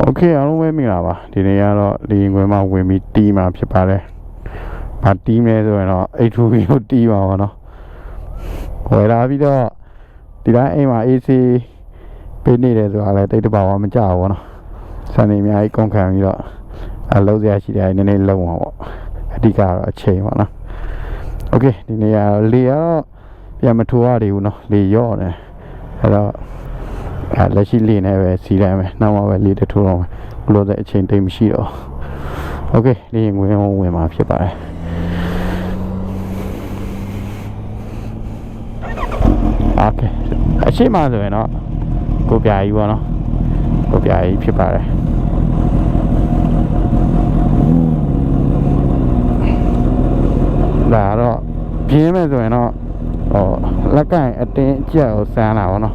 โอเคအားလုံးပဲမိလာပါဒီနေ့ကတော့လေရင်ခွဲမှာဝင်ပြီးတီးမှာဖြစ်ပါတယ်။ဘာတီးမလဲဆိုရင်တော့8 2ကိုတီးပါပါတော့။ဝယ်လာပြီးတော့ဒီတိုင်းအိမ်မှာ AC ပေးနေတယ်ဆိုတာလည်းတိတ်တပါဝမကြောက်ဘူးနော်။စနေအများကြီးကုန်ခံပြီးတော့အလုံးစရာရှိတယ်နည်းနည်းလုံးအောင်ပေါ့။အဓိကကတော့အချိန်ပါနော်။โอเคဒီနေ့ကလေကတော့ပြန်မထိုးရသေးဘူးနော်။လေရော့နေ။အဲ့တော့ အဲလက်ရှိလေးနဲ့ပဲစီးလိုက်မယ်နောက်မှပဲလေးတစ်ထိုးတော့မယ်ဘလို့တဲ့အချိန်တိတ်မရှိတော့โอเคလေးရင်ဝင်အောင်ဝင်มาဖြစ်ပါတယ်โอเคအရှိမဆိုရင်တော့ကိုပြာကြီးပေါ့နော်ကိုပြာကြီးဖြစ်ပါတယ်ဒါတော့ပြင်းမယ်ဆိုရင်တော့ဟောလက်ကင်အတင်းအကျက်ကိုစမ်းတာပေါ့နော်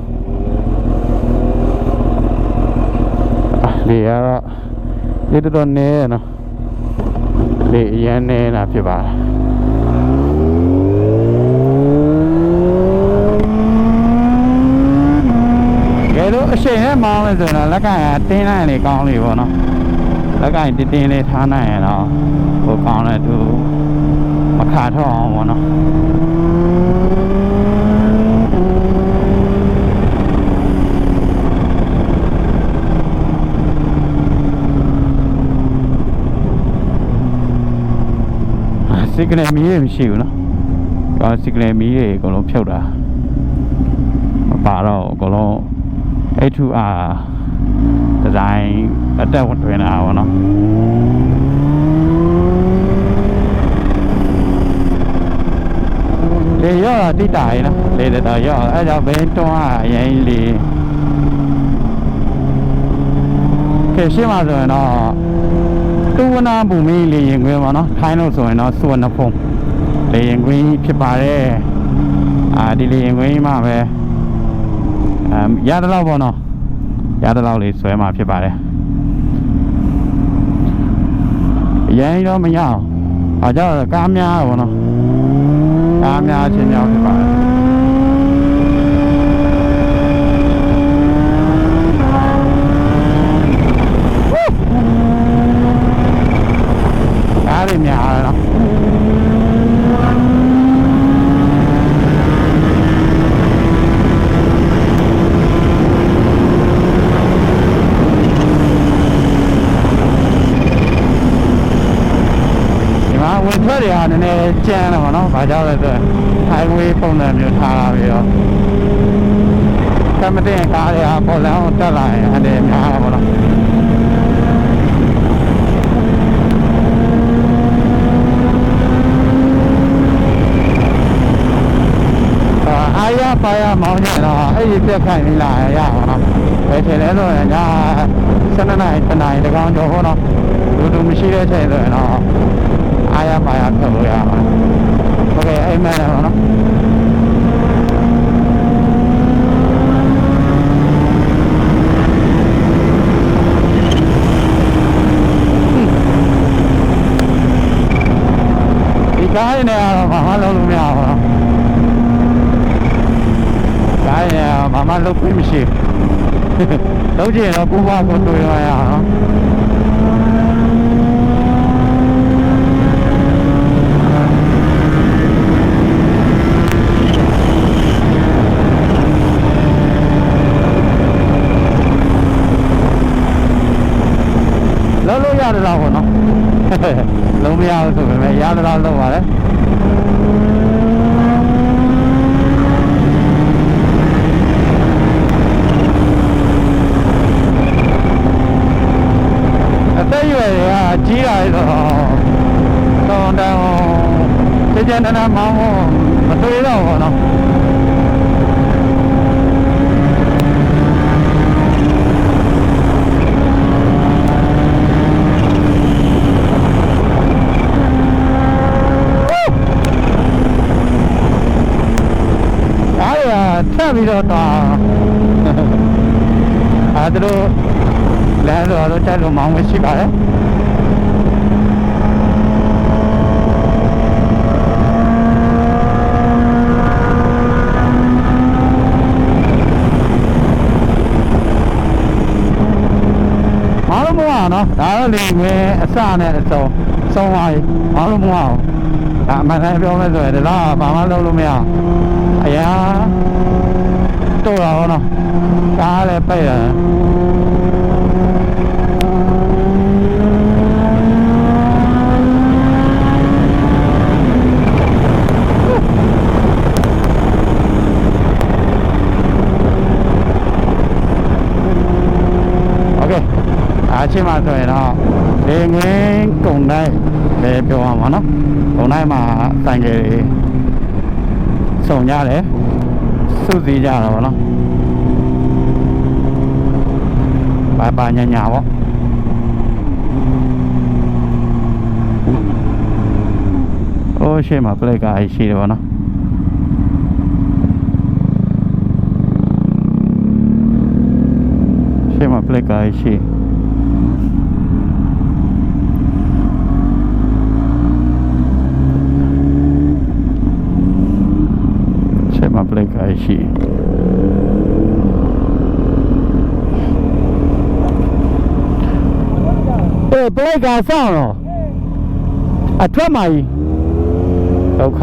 လေကတော့လေတော်တော်နဲနော်လေအရန်နဲတာဖြစ်ပါတယ်ကဲတော့အချိန်နဲ့မောင်းလဲဆိုတော့လက်ကင်ကတင်းနိုင်လေကောင်းလေပေါ့နော်လက်ကင်တင်းတင်းလေးထားနိုင်ရင်တော့ဟိုကောင်းတယ်သူမခါထောက်အောင်ပေါ့နော် စိတ်ကနေမီးတွေမရှိဘူးနော်။ဒါစိတ်ကနေမီးတွေအကုန်လုံးဖြုတ်တာ။မပါတော့အကုန်လုံး A2R ဒီဇိုင်းအတက်ဝင်တွင်တာပေါ့နော်။လေရော့တာတိတာရနော်။လေတော့ရော့အဲကြောင့်ဘင်းတွန်းอ่ะအရင်လေကဲရှင်းပါဆိုရင်တော့ တူဝနာဘူမီလေရင်ခွင်းပါနော်ထိုင်းလို့ဆိုရင်တော့စုဝနဖုံလေရင်ခွင်းဖြစ်ပါတယ်အာဒီလေရင်ခွင်းမှာပဲအမ်ရတဲ့လောက်ပေါ့နော်ရတဲ့လောက်လေးဆွဲမှာဖြစ်ပါတယ်အရင်တော့မရအောင်အဲကြောင့်ကားများပေါ့နော်ကားများချင်းများဖြစ်ပါတယ်ကားတွေများတယ်နော်ဒီမှာဝင်ထွက်တွေကနည်းနည်း ကျန်းတယ်ပေါ့နော်။ဘာကြောင့်လဲဆိုတော့ highway ပုံစံမျိုးထားလာပြီးတော့ကမ္မတင်ကားတွေကပေါ်လမ်းကိုတက်လာရင်အဲ့ဒါများတာပေါ့နော်။အာအားရပါရမောင်းနေတော့အဲ့ဒီပြက်ခိုင်ပြီးလာရအောင်နော်ဘယ်ထင်လဲဆိုရင်ညာ7နာရီ7နာရီတကောင်ကျော်ဟောနော်လူလူမရှိတဲ့ချိန်ဆိုရင်တော့ 아야 마야 별로야 거기 애매해 하나 cái nè, mà má lúc nào cái nè, mà má lúc phim xịp đấu gì nó cũng qua con tôi rồi à မလုတ်ပြီးမရှိဘူးလုံးကျင်တော့ပူပွားကိုတွေ့ရရအောင်လုံးလို့ရတယ်တော့ဘောနော်လုံးမရဘူးဆိုပေမဲ့ရတယ်တော့လုံးပါလေအသက်အရွယ်တွေကကြီးလာရတော့တော့တောင်းတကြံတနာမောင်းဖို့မတွေ့တော့ဘူးနော် အားရထပ်ပြီးတော့တော့အဲသူတို့လမ်းတော့တော့တက်လို့မောင်းမရှိပါနဲ့မောင်းနော်ဒါတော့လေငွေအစနဲ့အစုံစုံပါပြီဘာလို့မဟုတ်ဒါအမှန်တမ်းပြောမယ်ဆိုရင်ဒီလားဘာမှလုပ်လို့မရအောင်အရာ ஆகணும் காலை எப்போ trên mặt trời đó. Thì mới cùng đây. Để biểu hòa nó hôm nay mà tại người sổ nhà đấy. စုံကြတယ်စုစည်းကြတော့ဗောနော်ပါပါညာညာပေါ့အိုးရှေ့မှာပလက်ကအိရှိတယ်ဗောနော်ရှေ့မှာ plate ကားရှိရှေ့မှာ plate ကားရှိအေး plate ကားစောင့်တော့အထွက်မှာကြီးဒုက္ခ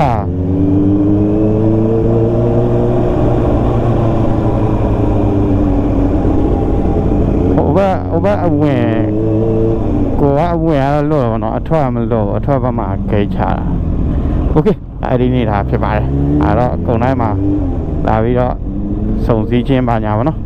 ဟိုဘက်ဟိုဘက်အဝင်ကိုကအဝင်ရတော့လို့တော့နော်အထွတ်မလို့အထွတ်ဘက်မှာဂိတ်ချတာโอเค အဲ့ဒီနေတာဖြစ်ပါတယ်အဲ့တော့အကုန်တိုင်းမှာလာပြီးတော့စုံစည်းခြင်းပါညာပါနော်